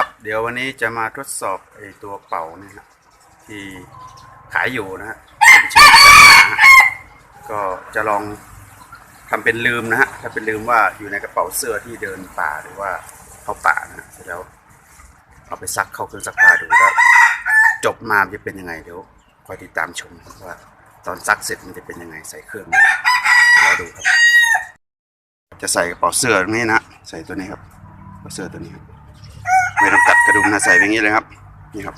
ครับ เดี๋ยววันนี้จะมาทดสอบไอตัวเป่าเนี่ยฮะที่ขายอยู่นะฮะก็จะลองทำเป็นลืมนะฮะถ้าเป็นลืมว่าอยู่ในกระเป๋าเสื้อที่เดินป่าหรือว่าเข้าป่านะเสร็จแล้ว เอาไปซักเข้าเครื่องซักผ้าดูแล้วจบมาจะเป็นยังไงเดี๋ยวคอยติดตามชมว่าตอนซักเสร็จมันจะเป็นยังไงใส่เครื่องนะรอดูครับ จะใส่กระเป๋าเสื้อตรงนี้นะฮะใส่ตัวนี้ครับกระเป๋าเสื้อตัวนี้ครับ ไม่ต้องกัดกระดุมนะใส่ไปอย่างนี้เลยครับ นี่ครับ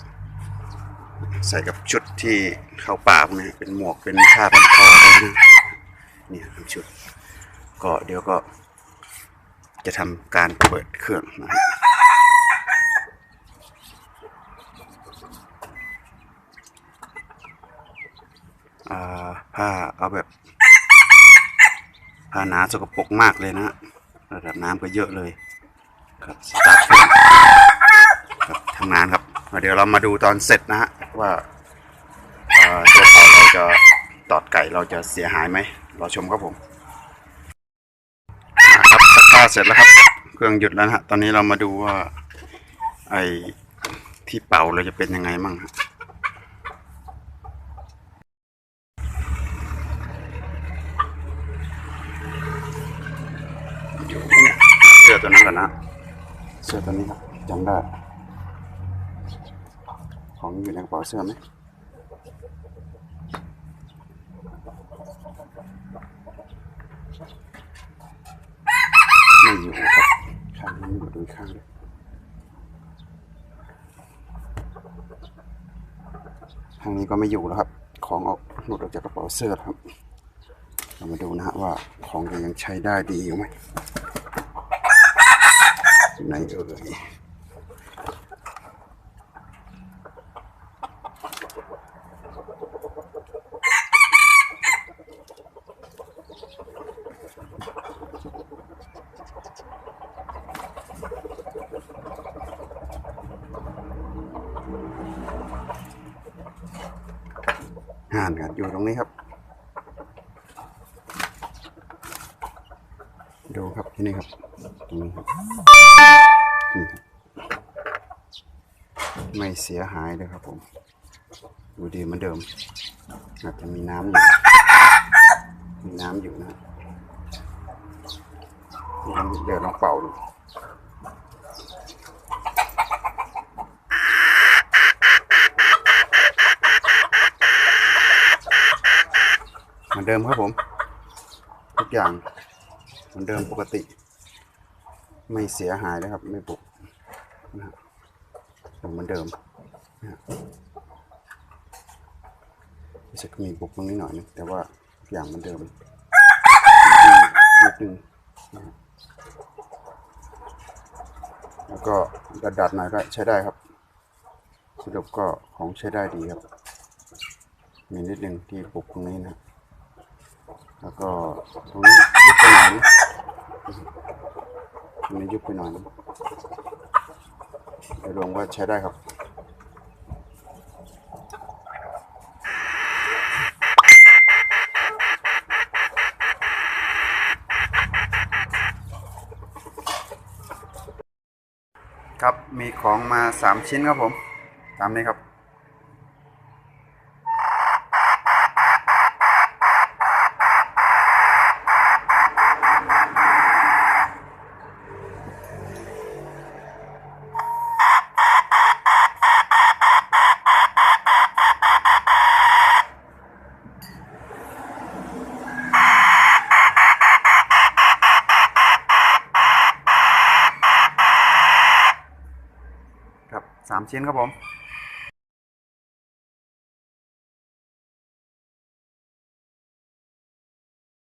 ใส่กับชุดที่เข้าป่าพวกนี้เป็นหมวกเป็นผ้าพันคออะไรนี่นี่ครับชุด ก็เดี๋ยวก็ จะทำการเปิดเครื่องนะครับอ่าผ้าเอาแบบผ้าหนาสกปรกมากเลยนะระดับน้ำก็เยอะเลย ครับสตาร์ทเครื่องครับ ทำงานครับ เดี๋ยวเรามาดูตอนเสร็จนะฮะว่าเอ่อตัวเป่าเราจะตอดไก่เราจะเสียหายไหมรอชมครับผมครับสักผ้าเสร็จแล้วครับ เครื่องหยุดแล้วฮะตอนนี้เรามาดูว่า ไอ้ที่เป่าเราจะเป็นยังไงมั่งฮะอยู่เนี่ยเสื้อตัวนั้นก่อนนะเสื้อตัวนี้ครับจำได้ ของอยู่ในกระเป๋าเสื้อไหมไม่อยู่ครับข้างนี้อยู่ดูอีกข้างด้วยข้างนี้ก็ไม่อยู่แล้วครับ ของออกหลุดออกจากกระเป๋าเสื้อครับ เรามาดูนะฮะว่าของจะยังใช้ได้ดีอยู่ไหมอยู่ไหนเอ่ย ห่านครับอยู่ตรงนี้ครับ ดูครับที่นี่ครับตรงนี้ครับนี่ครับ ไม่เสียหายเลยครับผม ดูดีเหมือนเดิม อาจจะมีน้ำอยู่ มีน้ำอยู่นะเดี๋ยวลองเป่าดูเห มือนเดิมครับผม ทุกอย่างเหมือนเดิมปกติ ไม่เสียหายนะครับ ไม่บุกนะเหมือนเดิมนะมีบุกตรงนี้หน่อยนึงแต่ว่าทุกอย่างเหมือนเดิมนิดนึงแล้วก็ดัดดัดๆหน่อยก็ใช้ได้ครับสรุปก็ของใช้ได้ดีครับ มีนิดนึงที่บุกตรงนี้นะครับ แล้วก็ตรงนี้ยุบไปหน่อยนะตรงนี้ยุบไปหน่อยนะโดยรวมก็ใช้ได้ครับครับ มีของมาสามชิ้นครับผม ตามนี้ครับ ครับสามชิ้นครับผม